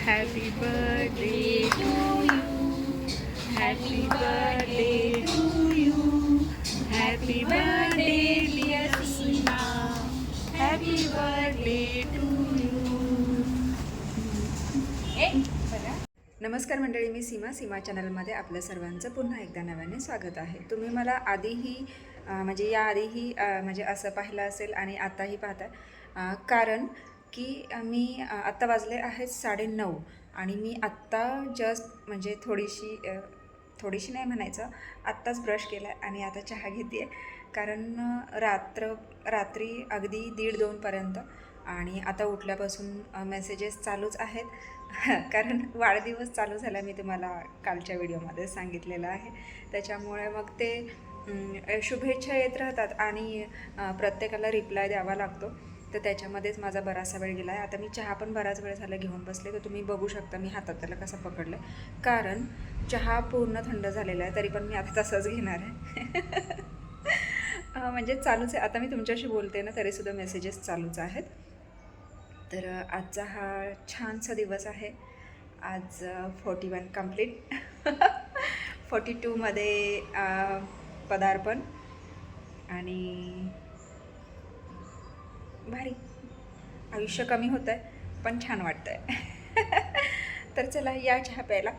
Happy birthday to you. Happy birthday to you. Happy birthday, dear Seema. Happy birthday to you. Eh, नमस्कार मंडळी मी सीमा सीमा चॅनलमध्ये आपल्या सर्वांचं पुन्हा एकदा नव्याने स्वागत आहे तुम्ही मला आधीही म्हणजे याआधीही म्हणजे असं पाहिलं असेल आणि आताही पाहता कारण की मी आत्ता वाजले आहेत साडेनऊ आणि मी आत्ता जस्ट म्हणजे थोडीशी थोडीशी नाही म्हणायचं आत्ताच ब्रश केला आहे आणि आता चहा घेते आहे कारण रात्र रात्री अगदी दीड दोनपर्यंत आणि आता उठल्यापासून मेसेजेस चालूच आहेत. कारण वाढदिवस चालू झाला मी तुम्हाला कालच्या व्हिडिओमध्ये सांगितलेलं आहे. त्याच्यामुळे मग ते शुभेच्छा येत राहतात आणि प्रत्येकाला रिप्लाय द्यावा लागतो. तर त्याच्यामध्येच माझा बराचसा वेळ गेला आहे आता मी चहा पण बराच वेळ झाला घेऊन बसले तर तुम्ही बघू शकता मी हातात त्याला कसा पकडलं आहे कारण चहा पूर्ण थंड झालेला आहे तरी पण मी आता तसंच घेणार आहे. म्हणजे चालूच आहे. आता मी तुमच्याशी बोलते ना तरीसुद्धा मेसेजेस चालूच आहेत. तर आजचा हा छानसा दिवस आहे. आज फोर्टी वन कंप्लीट फोर्टी टूमध्ये पदार्पण आणि भारी. आयुष्य कमी होतं आहे पण छान वाटतं आहे तर चला या चहा प्यायला.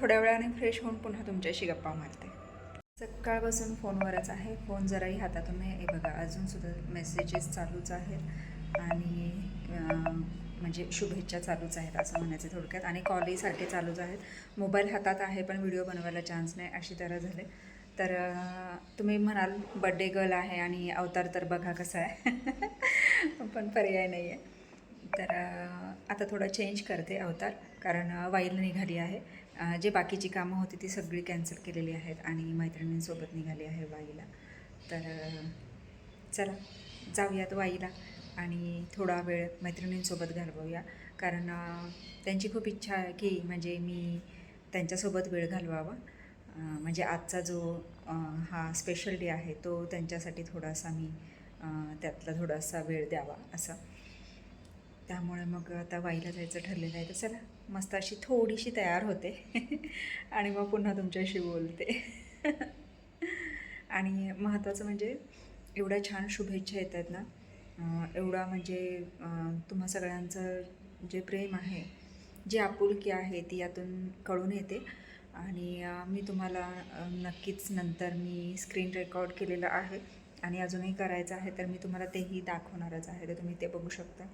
थोड्या वेळाने फ्रेश होऊन पुन्हा तुमच्याशी गप्पा मारते. सकाळपासून फोनवरच आहे. फोन जराही हातातून नाही. हे बघा अजूनसुद्धा मेसेजेस चालूच आहेत. आणि म्हणजे शुभेच्छा चालूच आहेत असं म्हणायचं थोडक्यात. आणि कॉलही सारखे चालूच आहेत. मोबाईल हातात आहे पण व्हिडिओ बनवायला चान्स नाही अशी तरह झाले. तर तुम्ही म्हणाल बड्डे गर्ल आहे आणि अवतार तर बघा कसा आहे. पण पर्याय नाही आहे. तर आता थोडं चेंज करते अवतार कारण वाईल निघाली आहे. जे बाकीची कामं होती ती सगळी कॅन्सल केलेली आहेत आणि मैत्रिणींसोबत निघाली आहे वाईला. तर चला जाऊयात वाईला आणि थोडा वेळ मैत्रिणींसोबत घालवूया. कारण त्यांची खूप इच्छा आहे की म्हणजे मी त्यांच्यासोबत वेळ घालवावा. म्हणजे आजचा जो हा स्पेशल डे आहे तो त्यांच्यासाठी थोडासा मी त्यातला थोडासा वेळ द्यावा असं. त्यामुळे मग आता वाईला जायचं ठरलेलं आहे तर चला मस्त अशी थोडीशी तयार होते. आणि मग पुन्हा तुमच्याशी बोलते. आणि महत्त्वाचं म्हणजे एवढ्या छान शुभेच्छा येत आहेत ना एवढा म्हणजे तुम्हा सगळ्यांचं जे प्रेम आहे जी आपुलकी आहे ती यातून कळून येते. आणि मी तुम्हाला नक्कीच नंतर मी स्क्रीन रेकॉर्ड केलेलं आहे आणि अजूनही करायचं आहे तर मी तुम्हाला तेही दाखवणारच आहे तर तुम्ही ते बघू शकता.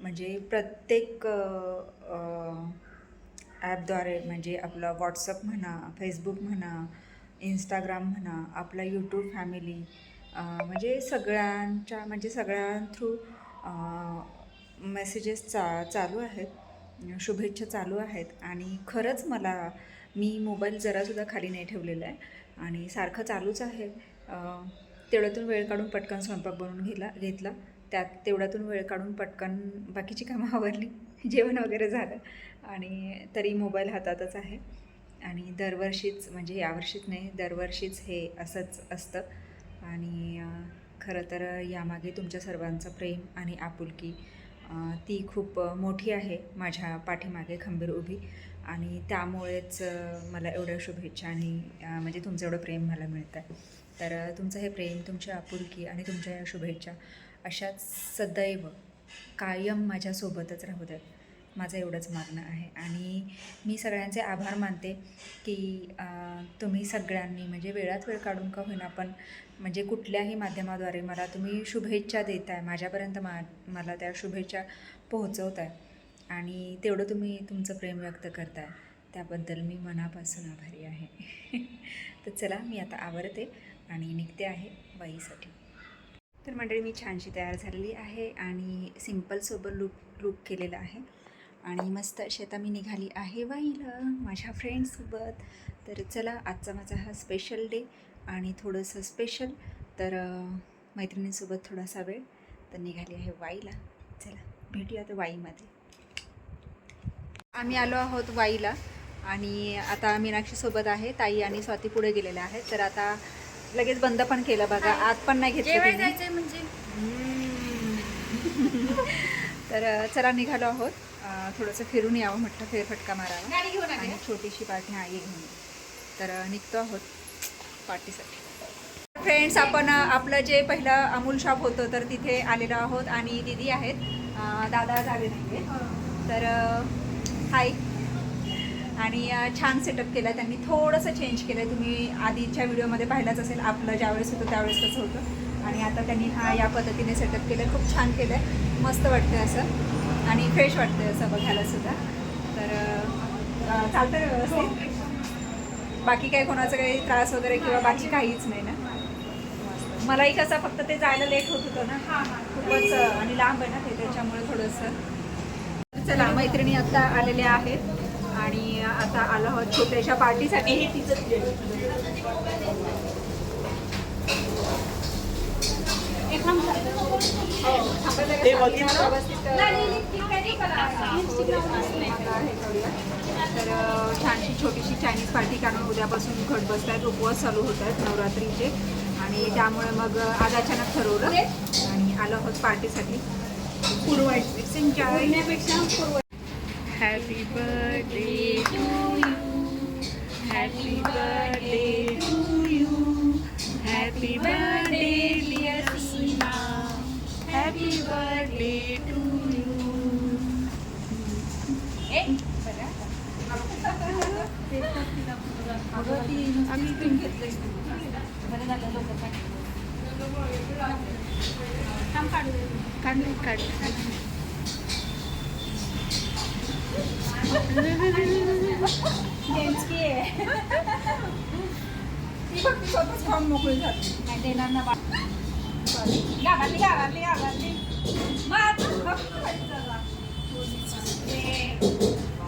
म्हणजे प्रत्येक ॲपद्वारे म्हणजे आपलं व्हॉट्सअप म्हणा फेसबुक म्हणा इंस्टाग्राम म्हणा आपला यूट्यूब फॅमिली म्हणजे सगळ्यांच्या म्हणजे सगळ्यां थ्रू मेसेजेस चा चालू आहेत शुभेच्छा चालू आहेत. आणि खरंच मला मी मोबाईल जरासुद्धा खाली नाही ठेवलेला आहे. आणि सारखं चालूच आहे. तेवढ्यातून वेळ काढून पटकन स्वयंपाक बनवून घेला घेतला. त्यात तेवढ्यातून वेळ काढून पटकन बाकीची कामं आवरली. जेवण वगैरे झालं. आणि तरी मोबाईल हातातच आहे. आणि दरवर्षीच म्हणजे यावर्षीच नाही दरवर्षीच हे असंच असतं. आणि खरं तर यामागे तुमच्या सर्वांचं प्रेम आणि आपुलकी ती खूप मोठी आहे. माझ्या पाठीमागे खंबीर उभी. आणि त्यामुळेच मला एवढ्या शुभेच्छा आणि म्हणजे तुमचं एवढं प्रेम मला मिळतं आहे तर तुमचं हे प्रेम तुमची आपुलकी आणि तुमच्या या शुभेच्छा अशाच सदैव कायम माझ्यासोबतच राहू द्या माझं एवढंच मागणं आहे. आणि मी सगळ्यांचे आभार मानते की तुम्ही सगळ्यांनी म्हणजे वेळात वेळ काढून का होईना पण म्हणजे कुठल्याही माध्यमाद्वारे मला तुम्ही शुभेच्छा देत आहे माझ्यापर्यंत मा मला त्या शुभेच्छा पोहोचवत आहे आणि तेवढं तुम्ही तुमचं प्रेम व्यक्त करताय. त्याबद्दल मी मनापासून आभारी आहे. तर चला मी आता आवरते आणि निघते आहे बाईसाठी. तर मंडळी मी छानशी तयार झालेली आहे आणि सिंपल सोबत लुक लुक केलेला आहे. आणि मस्त अशी आता मी निघाली आहे वाईला माझ्या फ्रेंड्ससोबत तर चला आजचा माझा हा स्पेशल डे आणि थोडंसं स्पेशल तर मैत्रिणींसोबत थोडासा वेळ तर निघाली आहे वाईला चला भेटूया आता वाईमध्ये आम्ही आलो आहोत वाईला आणि आता मीनाक्षीसोबत आहे ताई आणि स्वाती पुढे गेलेल्या आहेत. तर आता लगेच बंद पण केलं बघा आत पण नाही घेतलं तिने. म्हणजे. तर अ, चला निघालो आहोत. अ, थोडंसं फिरून यावं म्हटलं फेरफटका मारावा. गाडी घेऊन आली आणि छोटीशी पार्टी हा ये घेऊन. ये. तर अं, निघतो आहोत पार्टीसाठी. फ्रेंड्स आपण अं, आपलं जे पहिलं अमूल शॉप होतं तर तिथे आलेलो आहोत. आणि दिदी आहेत. अं, दादा झाले नाही तर अं, हाय आणि छान सेटअप केलं त्यांनी. थोडंसं चेंज केलं आहे तुम्ही आधीच्या व्हिडिओमध्ये पाहिलाच असेल. आपलं ज्यावेळेस होतं त्यावेळेस तसं होतं. आणि आता त्यांनी हा या पद्धतीने सेटअप केलं खूप छान केलं आहे मस्त वाटतं असं. आणि फ्रेश वाटतं असं बघायलासुद्धा तर चालतं व्यवस्थित. बाकी काही कोणाचा काही त्रास वगैरे किंवा बाकी काहीच नाही ना? मलाही कसं फक्त ते जायला लेट होत होतं ना? खूपच आणि लांब आहे ना ते. त्याच्यामुळे थोडंसं चला मैत्रिणी आता आलेल्या आहेत. आणि आता आलो आहोत छोट्याशा पार्टीसाठी. हे ते बघितलं? तर छानशी छोटीशी चायनीज पार्टी कारण उद्यापासून घट बसत आहेत उपवास चालू होत आहेत नवरात्रीचे. आणि त्यामुळे मग आज अचानक ठरवलं. आणि आलो आहोत पार्टीसाठी. Happy birthday to you happy birthday to you happy birthday dear Seema happy birthday to काढले स्वतःच मोकळी झाली नाही देणार ना गावातली गावातली गावातली मग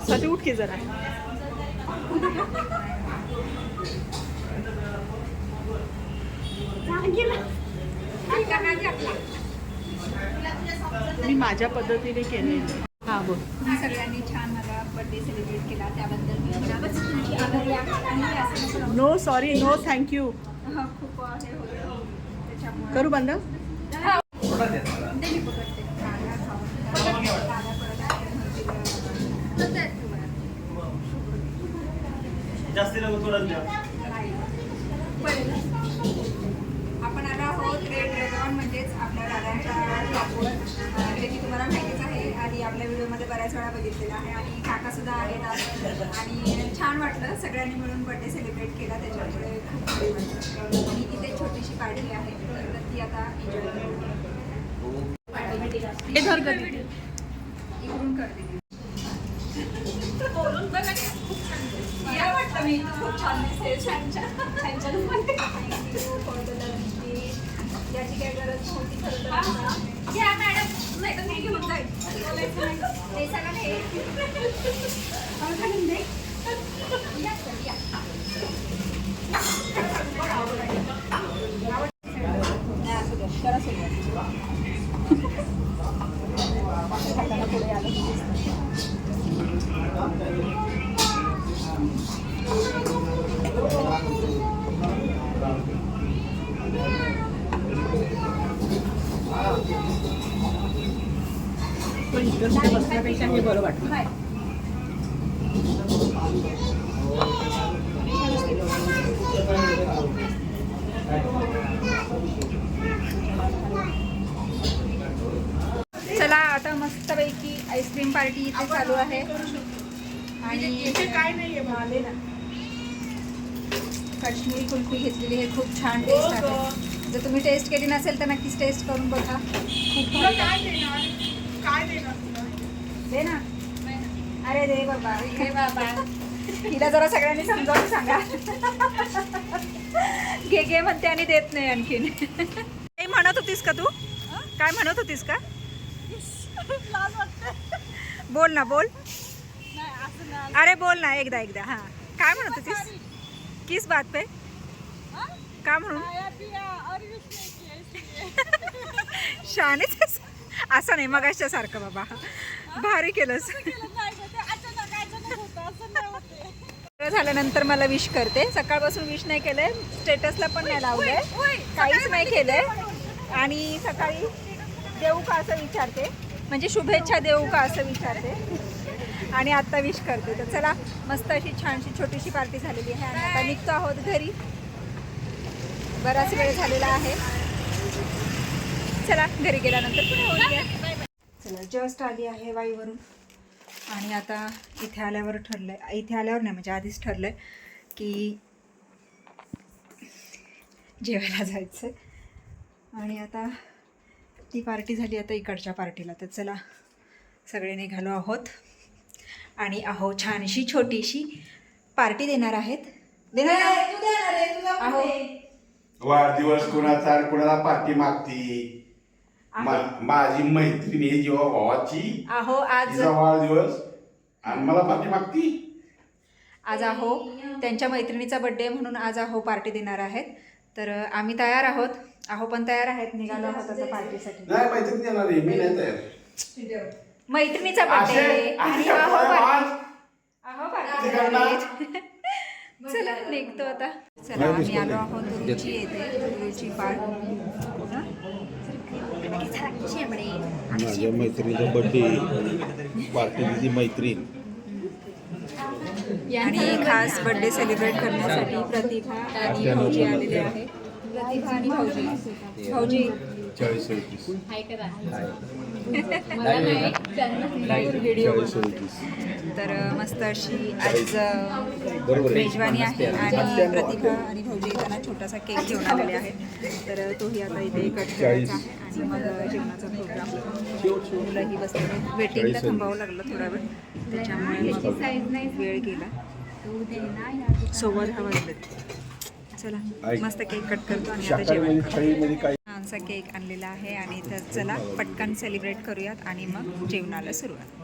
साठी उठ की जरा. गेला. मी माझ्या पद्धतीने केलेलं हा बोल. तुम्ही सगळ्यांनी छान मला बर्थडे सेलिब्रेट केला त्याबद्दल. नो सॉरी नो थँक्यू खूप हे होतं त्याच्यामुळे करू बंद? जास्ती नको थोडंच आपल्या व्हिडिओमध्ये बऱ्याच वेळा बघितलेलं आहे आणि काका सुद्धा आहेत आज. आणि छान वाटलं सगळ्यांनी मिळून बर्थडे सेलिब्रेट केला त्याच्यामुळे खूप भारी वाटलं. आणि इथे छोटीशी पार्टी आहे तर ती आता एन्जॉय करू. इकडून करते बोलून बघा खूप छान मी खूप छान दिसते छान छान छान छान म्हणते. Thank you for the love gift. याची काही गरज नव्हती खरं तर. घ्या मॅडम नाही तर मी घेऊन जाईल बोलायचं नाही. हे सगळं हे. अहो, घालून दे. या सर, या. नाही, असू द्या. करा सुरुवात. हाताला पुढे आलं की दिसतं. पण इकडे कुठे बसण्यापेक्षा हे बरं वाटलं बाय. चला आता मस्तपैकी आईस्क्रीम पार्टी इथे चालू आहे. आणि इथे काय नाहीये आले ना. काश्मीरी कुल्फी घेतलेली आहे खूप छान टेस्ट आहे. जर तुम्ही टेस्ट केली नसेल तर नक्कीच टेस्ट करून बघा. खूप दे ना. अरे दे बाबा. हे बाबा. हिला जरा सगळ्यांनी समजावून सांगा. घे घे म्हणते आणि देत नाही आणखीन. काही म्हणत होतीस का तू? काय म्हणत होतीस का? बोल ना बोल. अरे बोल ना एकदा एकदा. हा. काय म्हणत होतीस? किस बात पे? का म्हणून? शानेच. असं. नाही मगाशच्या सारखं बाबा भारी केलंस झाल्यानंतर मला विश करते. सकाळपासून विश नाही केलंय स्टेटसला पण नाही लावलंय. काहीच नाही केलंय. आणि सकाळी देऊ का असं विचारते. म्हणजे शुभेच्छा देऊ का असं विचारते. आणि आत्ता विश करते. तर चला मस्त अशी छानशी छोटीशी पार्टी झालेली आहे. आणि आता निघतो आहोत घरी. बराच वेळ झालेला आहे. चला घरी गेल्यानंतर पुन्हा चला जस्ट आली आहे वाईवरून आणि आता इथे आल्यावर ठरलंय इथे आल्यावर नाही म्हणजे आधीच ठरलंय की जेवायला जायचं आणि आता ती पार्टी झाली आता इकडच्या पार्टीला तर चला सगळे निघालो आहोत. आणि अहो छानशी छोटीशी पार्टी देणार आहेत. देणार आहे? अहो वाढदिवस कुणाचा कुणाला पार्टी मागती? माझी मैत्रीण ही जेव्हा भावाची. अहो आज वाढदिवस. आणि मला पार्टी मागती? आज आहो त्यांच्या मैत्रिणीचा बड्डे म्हणून आज आहो पार्टी देणार आहेत. तर आम्ही तयार आहोत. आहो पण तयार आहेत निघालो आहोत आता पार्टीसाठी. नाही मैत्रीण येणार आहे. मी नाही तयार. मैत्रिणीचा असे- बड्डे आणि असे आहो पार्टी. पार्टी. चला निघतो आता. चला आम्ही आलो आहोत गुरुची येते पार्टी माझ्या मैत्रिणीचा पार्टी दिली मैत्रीण. आणि खास बर्थडे सेलिब्रेट करण्यासाठी प्रतिभा आणि भाऊजी आलेले आहे प्रतिभा आणि भाऊजी. भाऊजी. व्हिडिओ तर मस्त अशी आज आहे. मेजवानी आहे आणि प्रतिभा आणि भाऊजी येताना छोटासा केक घेऊन आलेले आहेत. तर तोही आता इथे कट करायचा आहे आणि मग जेवणाचा प्रोग्राम मुलंही बसले वेटिंगला थांबावं लागलं थोडा वेळ. त्याच्यामुळे वेळ गेला. सव्वा दहा वाजलेत चला. मस्त केक कट करतो आणि आता जेवण काय? छानसा केक आणलेला आहे आणि तर चला पटकन सेलिब्रेट करूयात आणि मग जेवणाला सुरुवात.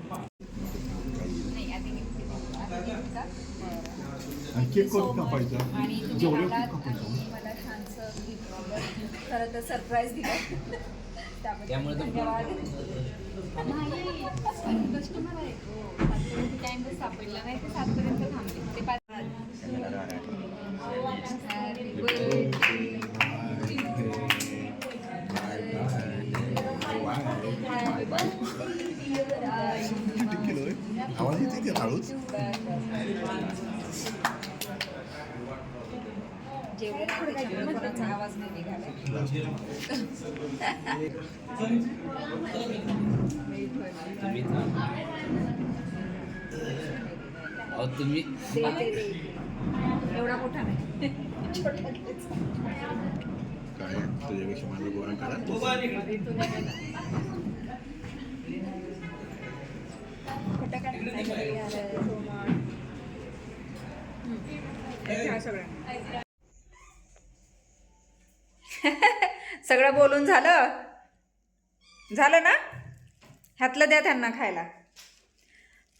आणि तुम्ही जेवढं आणि मला छानसं खरं तर सरप्राईज दिलं. धन्यवाद. कस्टमर आहे. तो सातपर्यंत जर सापडला नाही तर सातपर्यंत थांबले. ते पाच आवाज नाही निघाला तुम्ही. एवढा मोठा नाही. काय? त्याच्यापेक्षा माझं गोळा करा. खोटं सगळं. बोलून झालं? झालं ना? ह्यातलं द्या त्यांना खायला.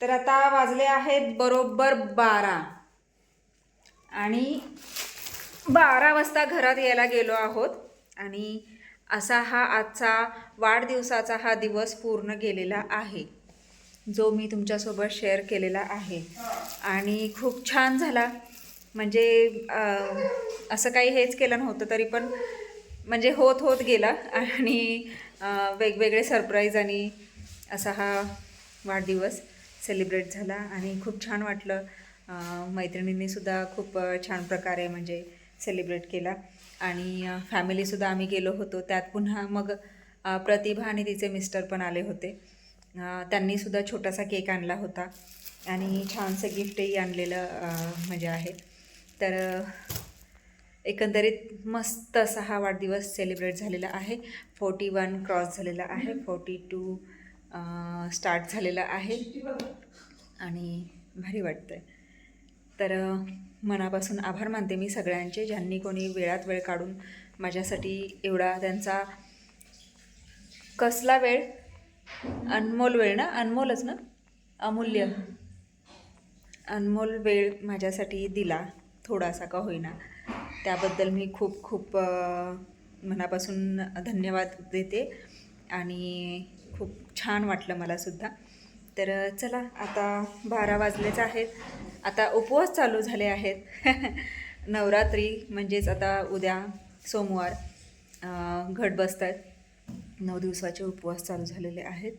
तर आता वाजले आहेत बरोबर बारा. आणि बारा वाजता घरात यायला गेलो आहोत. आणि असा हा आजचा वाढदिवसाचा हा दिवस पूर्ण गेलेला आहे. जो मी तुमच्यासोबत शेअर केलेला आहे. आणि खूप छान झाला. म्हणजे असं काही हेच केलं नव्हतं तरी पण म्हणजे होत होत गेला आणि वेगवेगळे सरप्राईज आणि असा हा वाढदिवस सेलिब्रेट झाला आणि खूप छान वाटलं. मैत्रिणींनीसुद्धा खूप छान प्रकारे म्हणजे सेलिब्रेट केला आणि फॅमिलीसुद्धा आम्ही गेलो होतो. त्यात पुन्हा मग प्रतिभा आणि तिचे मिस्टर पण आले होते. त्यांनीसुद्धा छोटासा केक आणला होता आणि छानसं गिफ्टही आणलेलं म्हणजे आहे. तर एकंदरीत मस्त असा हा वाढदिवस सेलिब्रेट झालेला आहे. फोर्टी वन क्रॉस झालेला आहे. फोर्टी टू स्टार्ट झालेला आहे. आणि भारी वाटतं आहे तर मनापासून आभार मानते मी सगळ्यांचे ज्यांनी कोणी वेळात वेळ काढून माझ्यासाठी एवढा त्यांचा कसला वेळ? अनमोल वेळ ना? अनमोलच ना? अमूल्य. अनमोल वेळ माझ्यासाठी दिला. थोडासा का होईना. त्याबद्दल मी खूप खूप मनापासून धन्यवाद देते आणि खूप छान वाटलं मलासुद्धा तर चला आता बारा वाजलेच आहेत. आता उपवास चालू झाले आहेत. नवरात्री म्हणजेच आता उद्या सोमवार घट बसत आहेत नऊ दिवसाचे उपवास चालू झालेले आहेत.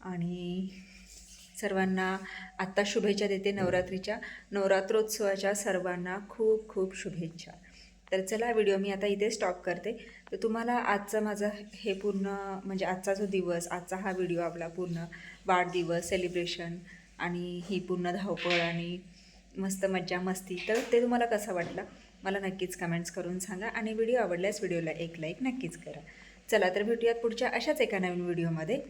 आणि सर्वांना आत्ता शुभेच्छा देते नवरात्रीच्या. नवरात्रोत्सवाच्या सर्वांना खूप खूप शुभेच्छा. तर चला व्हिडिओ मी आता इथे स्टॉप करते. तर तुम्हाला आजचा माझा हे पूर्ण म्हणजे आजचा जो दिवस आजचा हा व्हिडिओ आपला पूर्ण वाढदिवस सेलिब्रेशन आणि ही पूर्ण धावपळ आणि मस्त मज्जा मस्ती तर ते तुम्हाला कसं वाटलं? मला नक्कीच कमेंट्स करून सांगा आणि व्हिडिओ आवडल्यास व्हिडिओला एक लाईक नक्कीच करा. चला तर भेटूयात पुढच्या अशाच एका नवीन व्हिडिओमध्ये.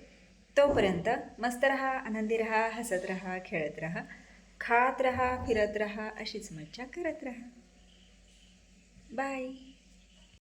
तोपर्यंत मस्त रहा आनंदी रहा हसत रहा खेळत रहा खात रहा फिरत रहा अशीच मज्जा करत रहा. Bye!